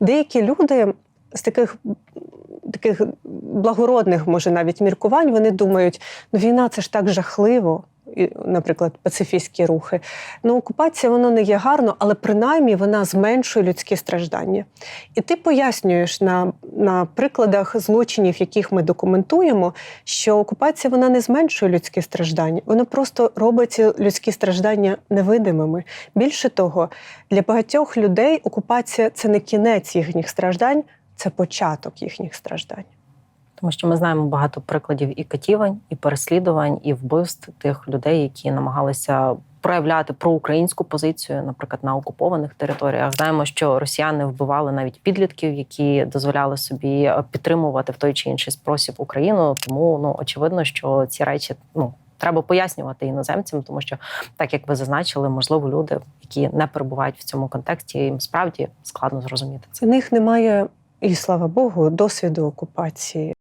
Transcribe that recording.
Деякі люди з таких. Таких благородних, може, навіть міркувань, вони думають, ну війна це ж так жахливо, наприклад, пацифістські рухи. Ну, окупація воно не є гарно, але принаймні вона зменшує людські страждання. І ти пояснюєш на, на прикладах злочинів, яких ми документуємо, що окупація вона не зменшує людські страждання, вона просто робить ці людські страждання невидимими. Більше того, для багатьох людей окупація це не кінець їхніх страждань, це початок їхніх страждань. Тому що ми знаємо багато прикладів і катівань, і переслідувань, і вбивств тих людей, які намагалися проявляти проукраїнську позицію, наприклад, на окупованих територіях. Знаємо, що росіяни вбивали навіть підлітків, які дозволяли собі підтримувати в той чи інший спосіб Україну. Тому ну очевидно, що ці речі ну. Треба пояснювати іноземцям, тому що, так як ви зазначили, можливо, люди, які не перебувають в цьому контексті, їм справді складно зрозуміти це. У них немає, і слава Богу, досвіду окупації.